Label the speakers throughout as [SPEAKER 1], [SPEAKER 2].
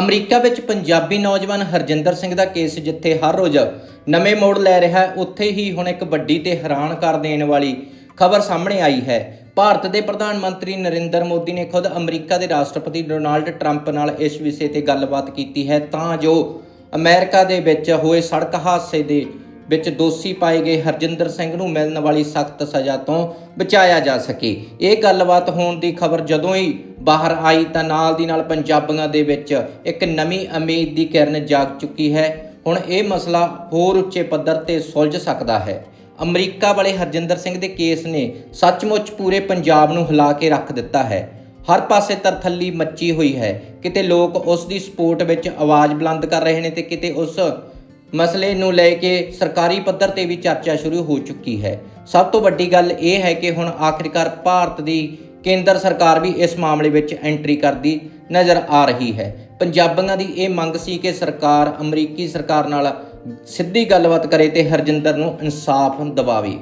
[SPEAKER 1] America ਵਿੱਚ ਪੰਜਾਬੀ ਨੌਜਵਾਨ ਹਰਜਿੰਦਰ ਸਿੰਘ ਦਾ case ਜਿੱਥੇ ਹਰ ਰੋਜ਼ ਨਵੇਂ ਮੋੜ ਲੈ ਰਿਹਾ ਹੈ, ਉੱਥੇ ਹੀ ਹੁਣ ਇੱਕ ਵੱਡੀ ਤੇ ਹੈਰਾਨ ਕਰ ਦੇਣ ਵਾਲੀ ਖਬਰ ਸਾਹਮਣੇ ਆਈ ਹੈ। ਭਾਰਤ ਦੇ ਪ੍ਰਧਾਨ ਮੰਤਰੀ ਨਰਿੰਦਰ ਮੋਦੀ ਨੇ ਖੁਦ ਅਮਰੀਕਾ ਦੇ ਰਾਸ਼ਟਰਪਤੀ ਡੋਨਾਲਡ ਟਰੰਪ ਨਾਲ ਇਸ ਵਿਸ਼ੇ ਤੇ ਗੱਲਬਾਤ ਕੀਤੀ ਹੈ, ਤਾਂ ਜੋ ਅਮਰੀਕਾ ਦੇ ਵਿੱਚ ਹੋਏ ਸੜਕ ਹਾਦਸੇ ਦੇ ਵਿੱਚ ਦੋਸ਼ੀ ਪਾਏ ਗਏ ਹਰਜਿੰਦਰ ਸਿੰਘ ਨੂੰ ਮਿਲਣ ਵਾਲੀ ਸਖਤ ਸਜ਼ਾ ਤੋਂ ਬਚਾਇਆ ਜਾ ਸਕੇ। ਇਹ ਗੱਲਬਾਤ ਹੋਣ ਦੀ ਖਬਰ ਜਦੋਂ ਹੀ ਬਾਹਰ ਆਈ ਤਾਂ ਨਾਲ ਦੀ ਨਾਲ ਪੰਜਾਬੀਆਂ ਦੇ ਵਿੱਚ ਇੱਕ ਨਵੀਂ ਉਮੀਦ ਦੀ ਕਿਰਨ ਜਾਗ ਚੁੱਕੀ ਹੈ। ਹੁਣ ਇਹ ਮਸਲਾ ਹੋਰ ਉੱਚੇ ਪੱਧਰ ਤੇ ਸੁਲਝ ਸਕਦਾ ਹੈ। ਅਮਰੀਕਾ ਵਾਲੇ ਹਰਜਿੰਦਰ ਸਿੰਘ ਦੇ ਕੇਸ ਨੇ ਸੱਚਮੁੱਚ ਪੂਰੇ ਪੰਜਾਬ ਨੂੰ ਹਿਲਾ ਕੇ ਰੱਖ ਦਿੱਤਾ ਹੈ। ਹਰ ਪਾਸੇ ਤਰਥੱਲੀ ਮੱਚੀ ਹੋਈ ਹੈ। ਕਿਤੇ ਲੋਕ ਉਸ ਦੀ ਸਪੋਰਟ ਵਿੱਚ ਆਵਾਜ਼ ਬੁਲੰਦ ਕਰ ਰਹੇ ਨੇ ਤੇ ਕਿਤੇ ਉਸ ਮਸਲੇ ਨੂੰ ਲੈ ਕੇ ਸਰਕਾਰੀ ਪੱਧਰ ਤੇ ਵੀ ਚਰਚਾ ਸ਼ੁਰੂ ਹੋ ਚੁੱਕੀ ਹੈ। ਸਭ ਤੋਂ ਵੱਡੀ ਗੱਲ ਇਹ ਹੈ ਕਿ ਹੁਣ ਆਖਿਰਕਾਰ ਭਾਰਤ ਦੀ ਕੇਂਦਰ ਸਰਕਾਰ ਵੀ ਇਸ ਮਾਮਲੇ ਵਿੱਚ ਐਂਟਰੀ ਕਰਦੀ ਨਜ਼ਰ ਆ ਰਹੀ ਹੈ। ਪੰਜਾਬੀਆਂ ਦੀ ਇਹ ਮੰਗ ਸੀ ਕਿ ਸਰਕਾਰ, ਅਮਰੀਕੀ ਸਰਕਾਰ ਨਾਲ ਸਿੱਧੀ ਗੱਲਬਾਤ ਕਰੇ ਤੇ ਹਰਜਿੰਦਰ ਨੂੰ ਇਨਸਾਫ ਦਿਵਾਵੇ।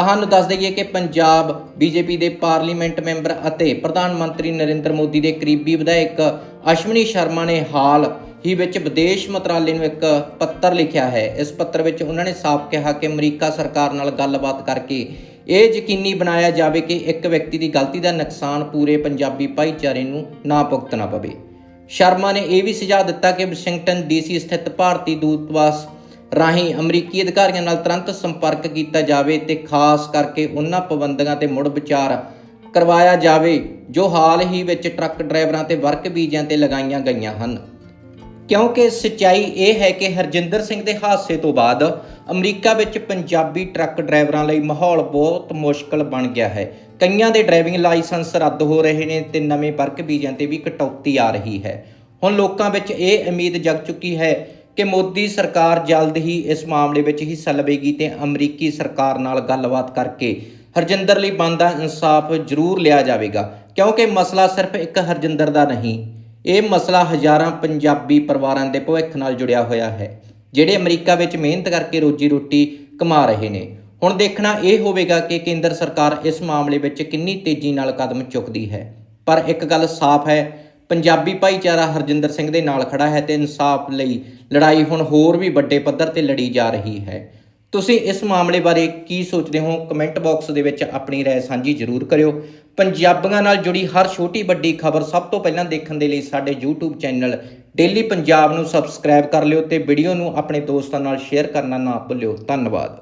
[SPEAKER 1] ਤੁਹਾਨੂੰ ਦੱਸ ਦਈਏ ਕਿ ਪੰਜਾਬ ਬੀਜੇਪੀ ਦੇ ਪਾਰਲੀਮੈਂਟ ਮੈਂਬਰ ਅਤੇ ਪ੍ਰਧਾਨ ਮੰਤਰੀ ਨਰਿੰਦਰ ਮੋਦੀ ਦੇ ਕਰੀਬੀ ਵਿਧਾਇਕ ਅਸ਼ਵਨੀ ਸ਼ਰਮਾ ਨੇ ਹਾਲ ਹੀ ਵਿੱਚ ਵਿਦੇਸ਼ ਮੰਤਰਾਲੇ ਨੂੰ ਇੱਕ ਪੱਤਰ ਲਿਖਿਆ ਹੈ। ਇਸ ਪੱਤਰ ਵਿੱਚ ਉਹਨਾਂ ਨੇ ਸਾਫ਼ ਕਿਹਾ ਕਿ ਅਮਰੀਕਾ ਸਰਕਾਰ ਨਾਲ ਗੱਲਬਾਤ ਕਰਕੇ ਇਹ ਯਕੀਨੀ ਬਣਾਇਆ ਜਾਵੇ ਕਿ ਇੱਕ ਵਿਅਕਤੀ ਦੀ ਗਲਤੀ ਦਾ ਨੁਕਸਾਨ ਪੂਰੇ ਪੰਜਾਬੀ ਭਾਈਚਾਰੇ ਨੂੰ ਨਾ ਭੁਗਤਣਾ ਪਵੇ। ਸ਼ਰਮਾ ਨੇ ਇਹ ਵੀ ਸੁਝਾਅ ਦਿੱਤਾ ਕਿ ਵਾਸ਼ਿੰਗਟਨ ਡੀਸੀ ਸਥਿਤ ਭਾਰਤੀ ਦੂਤਵਾਸ ਰਾਹੀਂ ਅਮਰੀਕੀ ਅਧਿਕਾਰੀਆਂ ਨਾਲ ਤੁਰੰਤ ਸੰਪਰਕ ਕੀਤਾ ਜਾਵੇ ਤੇ ਖਾਸ ਕਰਕੇ ਉਹਨਾਂ ਪਾਬੰਦੀਆਂ ਤੇ ਮੁੜ ਵਿਚਾਰ ਕਰਵਾਇਆ ਜਾਵੇ, ਜੋ ਹਾਲ ਹੀ ਵਿੱਚ ਟਰੱਕ ਡਰਾਈਵਰਾਂ ਤੇ ਵਰਕ ਵੀਜ਼ਿਆਂ ਤੇ ਲਗਾਈਆਂ ਗਈਆਂ ਹਨ। ਕਿਉਂਕਿ ਸੱਚਾਈ ਇਹ ਹੈ ਕਿ ਹਰਜਿੰਦਰ ਸਿੰਘ ਦੇ ਹਾਦਸੇ ਤੋਂ ਬਾਅਦ ਅਮਰੀਕਾ ਵਿੱਚ ਪੰਜਾਬੀ ਟਰੱਕ ਡਰਾਈਵਰਾਂ ਲਈ ਮਾਹੌਲ ਬਹੁਤ ਮੁਸ਼ਕਲ ਬਣ ਗਿਆ ਹੈ। ਕਈਆਂ ਦੇ ਡਰਾਈਵਿੰਗ ਲਾਇਸੈਂਸ ਰੱਦ ਹੋ ਰਹੇ ਨੇ ਤੇ ਨਵੇਂ ਵਰਕ ਵੀਜ਼ਿਆਂ ਤੇ ਵੀ ਕਟੌਤੀ ਆ ਰਹੀ ਹੈ। ਹੁਣ ਲੋਕਾਂ ਵਿੱਚ ਇਹ ਉਮੀਦ ਜਗ ਚੁੱਕੀ ਹੈ ਕਿ ਮੋਦੀ ਸਰਕਾਰ ਜਲਦ ਹੀ ਇਸ ਮਾਮਲੇ ਵਿੱਚ ਹਿੱਸਾ ਲਵੇਗੀ ਤੇ ਅਮਰੀਕੀ ਸਰਕਾਰ ਨਾਲ ਗੱਲਬਾਤ ਕਰਕੇ ਹਰਜਿੰਦਰ ਲਈ ਬਣਦਾ ਇਨਸਾਫ ਜ਼ਰੂਰ ਲਿਆ ਜਾਵੇਗਾ। ਕਿਉਂਕਿ ਮਸਲਾ ਸਿਰਫ ਇੱਕ ਹਰਜਿੰਦਰ ਦਾ ਨਹੀਂ, ਇਹ ਮਸਲਾ ਹਜ਼ਾਰਾਂ ਪੰਜਾਬੀ ਪਰਿਵਾਰਾਂ ਦੇ ਭਵਿੱਖ ਨਾਲ ਜੁੜਿਆ ਹੋਇਆ ਹੈ, ਜਿਹੜੇ ਅਮਰੀਕਾ ਵਿੱਚ ਮਿਹਨਤ ਕਰਕੇ ਰੋਜੀ ਰੋਟੀ ਕਮਾ ਰਹੇ ਨੇ। ਹੁਣ ਦੇਖਣਾ ਇਹ ਹੋਵੇਗਾ ਕਿ ਕੇਂਦਰ ਸਰਕਾਰ ਇਸ ਮਾਮਲੇ ਵਿੱਚ ਕਿੰਨੀ ਤੇਜ਼ੀ ਨਾਲ ਕਦਮ ਚੁੱਕਦੀ ਹੈ। ਪਰ ਇੱਕ ਗੱਲ ਸਾਫ਼ ਹੈ ਪੰਜਾਬੀ ਭਾਈਚਾਰਾ ਹਰਜਿੰਦਰ ਸਿੰਘ ਦੇ ਨਾਲ ਖੜਾ ਹੈ ਤੇ ਇਨਸਾਫ ਲਈ ਲੜਾਈ ਹੁਣ ਹੋਰ ਵੀ ਵੱਡੇ ਪੱਧਰ ਤੇ ਲੜੀ ਜਾ ਰਹੀ ਹੈ ਤੁਸੀਂ ਇਸ ਮਾਮਲੇ ਬਾਰੇ ਕੀ ਸੋਚਦੇ ਹੋ ਕਮੈਂਟ ਬਾਕਸ ਦੇ ਵਿੱਚ ਆਪਣੀ رائے ਸਾਂਝੀ ਜ਼ਰੂਰ ਕਰਿਓ ਪੰਜਾਬੀਆਂ ਨਾਲ ਜੁੜੀ ਹਰ ਛੋਟੀ ਵੱਡੀ ਖਬਰ ਸਭ ਤੋਂ ਪਹਿਲਾਂ ਦੇਖਣ ਦੇ ਲਈ ਸਾਡੇ YouTube ਚੈਨਲ ਡੇਲੀ ਪੰਜਾਬ ਨੂੰ ਸਬਸਕ੍ਰਾਈਬ ਕਰ ਲਿਓ ਤੇ ਵੀਡੀਓ ਨੂੰ ਆਪਣੇ ਦੋਸਤਾਂ ਨਾਲ ਸ਼ੇਅਰ ਕਰਨਾ ਨਾ ਭੁੱਲਿਓ ਧੰਨਵਾਦ